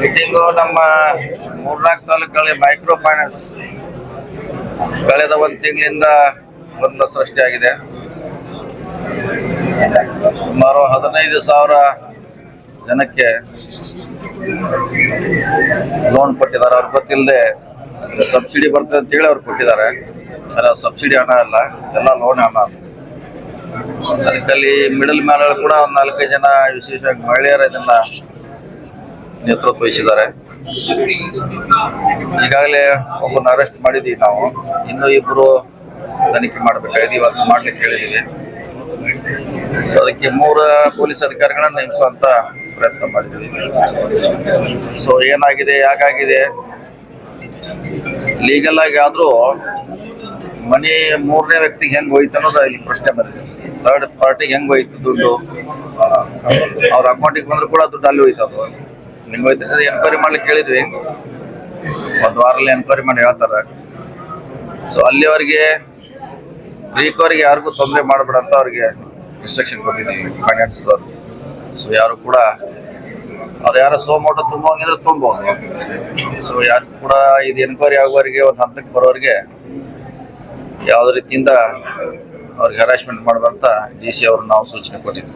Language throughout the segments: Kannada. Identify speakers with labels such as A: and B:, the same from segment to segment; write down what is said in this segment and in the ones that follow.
A: ಮೀಟಿಂಗು
B: ನಮ್ಮ ಮೂರ್ನಾಲ್ಕು ತಾಲೂಕಲ್ಲಿ ಮೈಕ್ರೋ ಫೈನಾನ್ಸ್ ಕಳೆದ ಒಂದು ತಿಂಗಳಿಂದ ಒಂದು ಸೃಷ್ಟಿಯಾಗಿದೆ ಸುಮಾರು ಹದಿನೈದು ಸಾವಿರ ಜನಕ್ಕೆ ಲೋನ್ ಕೊಟ್ಟಿದ್ದಾರೆ. ಅವ್ರಿಗೆ ಗೊತ್ತಿಲ್ಲದೆ ಸಬ್ಸಿಡಿ ಬರ್ತದೆ ಅಂತೇಳಿ ಅವ್ರು ಕೊಟ್ಟಿದ್ದಾರೆ. ಸಬ್ಸಿಡಿ ಹಣ ಅಲ್ಲ, ಎಲ್ಲ ಲೋನ್ ಹಣ ಅದಕ್ಕಲ್ಲಿ ಮಿಡಲ್ ಮ್ಯಾನ್ ಕೂಡ ಒಂದು ನಾಲ್ಕೈದು ಜನ ವಿಶೇಷವಾಗಿ ಮಹಿಳೆಯರ ಇದನ್ನ ನೇತೃತ್ವ ವಹಿಸಿದ್ದಾರೆ. ಈಗಾಗಲೇ ಒಬ್ಬನ ಅರೆಸ್ಟ್ ಮಾಡಿದೀವಿ ನಾವು. ಇನ್ನು ಇಬ್ಬರು ತನಿಖೆ ಮಾಡಬೇಕಾಗಿದೆ. ಇವತ್ತು ಮಾಡ್ಲಿಕ್ಕೆ ಹೇಳಿದೀವಿ. ಅದಕ್ಕೆ ಮೂರು ಪೊಲೀಸ್ ಅಧಿಕಾರಿಗಳನ್ನ ನೇಮಿಸುವಂತ ಪ್ರಯತ್ನ ಮಾಡಿದ್ವಿ. ಸೊ ಏನಾಗಿದೆ ಯಾಕಾಗಿದೆ ಲೀಗಲ್ ಆಗಿ ಆದ್ರೂ ಮನೆ ಮೂರನೇ ವ್ಯಕ್ತಿಗೆ ಹೆಂಗ್ ಹೋಯ್ತು ಅನ್ನೋದು ಇಲ್ಲಿ ಪ್ರಶ್ನೆ ಬಂದಿದೆ. ಥರ್ಡ್ ಪಾರ್ಟಿ ಹೆಂಗ್ ಹೋಯ್ತು ದುಡ್ಡು? ಅವ್ರ ಅಕೌಂಟಿಗೆ ಬಂದ್ರು ಕೂಡ ದುಡ್ಡು ಅಲ್ಲಿ ಹೋಯ್ತು ಅದು. ಹೆಂಗ್ ಹೋಯ್ತು ಎನ್ಕ್ವೈರಿ ಮಾಡ್ಲಿಕ್ಕೆ ಕೇಳಿದ್ವಿ. ಒಂದು ವಾರಲ್ಲಿ ಎನ್ಕ್ವೈರಿ ಮಾಡಿ ಹೇಳ್ತಾರೆ. ಸೊ ಅಲ್ಲಿವರೆಗೆ ರೀಕವರಿಗೆ ಯಾರಿಗೂ ತೊಂದರೆ ಮಾಡಬೇಡ ಅಂತ ಅವ್ರಿಗೆ ಇನ್ಸ್ಟ್ರಕ್ಷನ್ ಕೊಟ್ಟಿದ್ದೀವಿ ಫೈನಾನ್ಸ್ ಸೊ ಯಾರು ಕೂಡ, ಅವ್ರು ಯಾರೋ ಸೋಮೋಟೋ ತುಂಬೋಂಗಿದ್ರೆ ತುಂಬೋದು ಸೊ ಯಾರು ಕೂಡ ಇದು ಎನ್ಕ್ವೈರಿ ಆಗುವವರೆಗೆ, ಒಂದು ಹಂತಕ್ಕೆ ಬರೋರಿಗೆ ಯಾವುದೇ ರೀತಿಯಿಂದ ಅವ್ರಿಗೆ ಹರಾಸ್ಮೆಂಟ್ ಮಾಡುವಂತ ಡಿ ಸಿ ಅವರು ನಾವು ಸೂಚನೆ ಕೊಟ್ಟಿದ್ವಿ.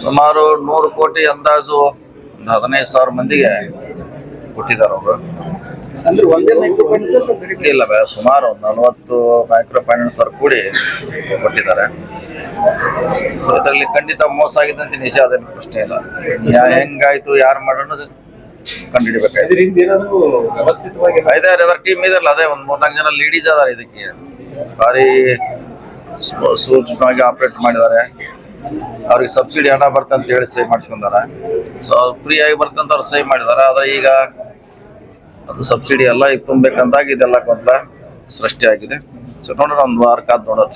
B: ಸುಮಾರು ನೂರು ಕೋಟಿ ಅಂದಾಜು ಒಂದು ಹದಿನೈದು ಸಾವಿರ ಮಂದಿಗೆ ಕೊಟ್ಟಿದ್ದಾರೆ ಅವರು.
A: ಅಂದ್ರೆ ಒಂದೇ ಮೈಕ್ರೋ ಫೈನಾನ್ಸ್ ಸರ್ ಬೇರೆ
B: ಇಲ್ಲ ಸುಮಾರು ಒಂದು ನಲವತ್ತು ಮೈಕ್ರೋ ಫೈನಾನ್ಸ್ ಅವ್ರು ಕೂಡಿ ಕೊಟ್ಟಿದ್ದಾರೆ. ಸೊ ಇದರಲ್ಲಿ ಖಂಡಿತ ಮೋಸ ಆಗಿದೆ ಅಂತ ನಿಜ ಅದೇನು ಪ್ರಶ್ನೆ ಇಲ್ಲ. ಯಾ- ಹೆಂಗಾಯ್ತು ಯಾರು ಮಾಡೋಣ ಕಂಡುಹಿಡಿಬೇಕಾಯ್ತು.
C: ಇದರಿಂದ ಏನಾದ್ರು ವ್ಯವಸ್ಥಿತವಾಗಿ
B: ಐದಾರು ಟೀಮ್ ಇದಲ್ಲ ಅದೇ ಒಂದು ಮೂರ್ನಾಲ್ಕು ಜನ ಲೇಡೀಸ್ ಅದಾರ ಇದಕ್ಕೆ. ಭಾರಿ ಸೂಕ್ಷ್ಮವಾಗಿ ಆಪರೇಟ್ ಮಾಡಿದ್ದಾರೆ. ಅವ್ರಿಗೆ ಸಬ್ಸಿಡಿ ಹಣ ಬರ್ತಂತ ಹೇಳಿ ಸಹಿ ಮಾಡಿಸ್ಕೊಂಡಾರೆ ಸೊ ಫ್ರೀ ಆಗಿ ಬರ್ತಂತ ಅವ್ರು ಸಹಿ ಮಾಡಿದ್ದಾರೆ. ಆದ್ರೆ ಈಗ ಅದು ಸಬ್ಸಿಡಿ ಎಲ್ಲ ಈಗ ತುಂಬಬೇಕಂದಾಗ ಇದೆಲ್ಲ ಗೊಂದಲ ಸೃಷ್ಟಿಯಾಗಿದೆ ಸೊ ನೋಡೋಣ ಒಂದು ವಾರ ಕಾದ್ ನೋಡೋಣ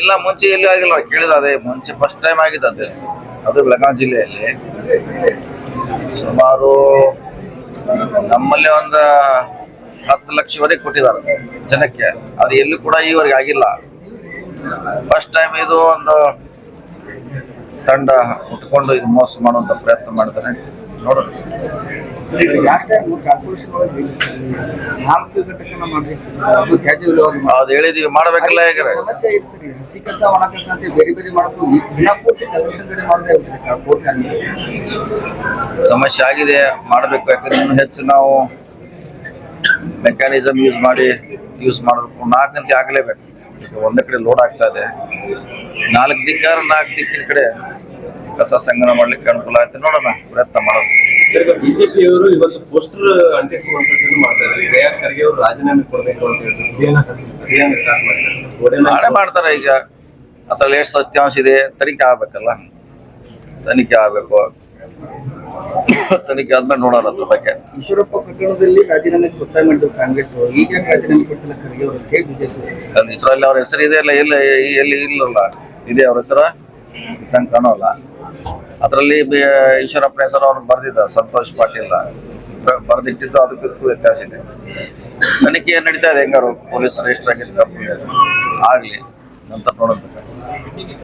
B: ಇಲ್ಲ ಮುಂಚೆ ಇಲ್ಲಿ ಆಗಿಲ್ಲ. ಕೇಳಿದ ಅದೇ ಮುಂಚೆ ಫಸ್ಟ್ ಟೈಮ್ ಆಗಿದೆ ಅದೇ. ಅದು ಬೆಳಗಾವಿ ಜಿಲ್ಲೆಯಲ್ಲಿ. ಸುಮಾರು ನಮ್ಮಲ್ಲಿ ಒಂದು ಹತ್ತು ಲಕ್ಷವರೆಗೆ ಕೊಟ್ಟಿದ್ದಾರೆ ಜನಕ್ಕೆ. ಅದು ಎಲ್ಲೂ ಕೂಡ ಈವರೆಗೆ ಆಗಿಲ್ಲ. ಫಸ್ಟ್ ಟೈಮ್ ಇದು ಒಂದು ತಂಡ ಉಟ್ಕೊಂಡು ಇದು ಮೋಸ ಮಾಡುವಂತ ಪ್ರಯತ್ನ ಮಾಡಿದ್ದಾರೆ. ನೋಡೋಣ.
A: ಅದು
B: ಹೇಳಿದೀವಿ ಮಾಡ್ಬೇಕಲ್ಲ ಈಗ
A: ಸಮಸ್ಯೆ ಮಾಡೋದು ಮಾಡದೇ
B: ಆಗಿದೆ ಮಾಡಬೇಕು ಯಾಕಂದ್ರೆ ಇನ್ನು ಹೆಚ್ಚು ನಾವು ಮೆಕ್ಯಾನಿಸಮ್ ಯೂಸ್ ಮಾಡಿ ಯೂಸ್ ಮಾಡಬೇಕು ನಾಲ್ಕು ಗಂಟೆ ಆಗಲೇಬೇಕು. ಒಂದೇ ಕಡೆ ಲೋಡ್ ಆಗ್ತಾ ಇದೆ. ನಾಲ್ಕು ದಿಕ್ಕಾರ ನಾಲ್ಕು ದಿಕ್ಕಿನ ಕಡೆ ಕಸ ಸಂಗ್ರಹ ಮಾಡ್ಲಿಕ್ಕೆ ಅನುಕೂಲ ಆಯ್ತು ನೋಡೋಣ ಪ್ರಯತ್ನ
C: ಸರ್ ಈಗ ಬಿಜೆಪಿ ಅವರು ಇವತ್ತು ಪೋಸ್ಟರ್ ಅಂಟಿಸುವಂತದ್ದನ್ನು ಮಾಡ್ತಾ ಇದ್ದಾರೆ. ದಯಾ ಖರ್ಗೆ ಅವರು ರಾಜೀನಾಮೆ ಕೊಡಬೇಕು ಅಂತ ಹೇಳಿ ಅಭಿಯಾನ ಅಭಿಯಾನ ಸ್ಟಾರ್ಟ್ ಮಾಡಿದ್ದಾರೆ
B: ನಾಳೆ ಮಾಡ್ತಾರೆ. ಈಗ. ಅದ್ರಲ್ಲಿ ಎಷ್ಟು ಸತ್ಯಾಂಶ ಇದೆ ತನಿಖೆ ಆಗ್ಬೇಕಲ್ಲ? ತನಿಖೆ ಆಗ್ಬೇಕು. ತನಿಖೆ ಆದ್ಮೇಲೆ ನೋಡೋಣ ಅದ್ರ ಬಗ್ಗೆ.
A: ಈಶ್ವರಪ್ಪ ಪ್ರಕರಣದಲ್ಲಿ ರಾಜೀನಾಮೆ ಮಾಡಿದ್ರು ಕಾಂಗ್ರೆಸ್ ಈಗ ರಾಜೀನಾಮೆ ಕೊಟ್ಟಿಲ್ಲ ಖರ್ಗೆ ಅವರು ಬಿಜೆಪಿ
B: ಇದ್ರಲ್ಲಿ ಅವ್ರ ಹೆಸರು ಇದೆ ಇಲ್ಲ ಇಲ್ಲ ಎಲ್ಲಿ ಇಲ್ಲಲ್ಲ? ಇದೆ ಅವ್ರ ಹೆಸರ? ತಂಗ ಕಾಣೋಲ್ಲ. ಅದರಲ್ಲಿ ಈಶ್ವರಪ್ಪನ ಹೆಸರು ಅವ್ರು ಬರ್ದಿದ್ದ, ಸಂತೋಷ್ ಪಾಟೀಲ್ ಬರೆದಿಟ್ಟಿದ್ದು ಅದಕ್ಕೂ ಇದಕ್ಕೂ ವ್ಯತ್ಯಾಸ ಇದೆ. ತನಿಖೆ ಏನ್ ನಡೀತಾ ಇದೆ ಹೆಂಗಾರು ಪೊಲೀಸ್ ರಿಜಿಸ್ಟರ್ ಆಗಿದ್ದು ಕಂಪ್ನಿ ಆಗ್ಲಿ, ನಂತರ ನೋಡೋದು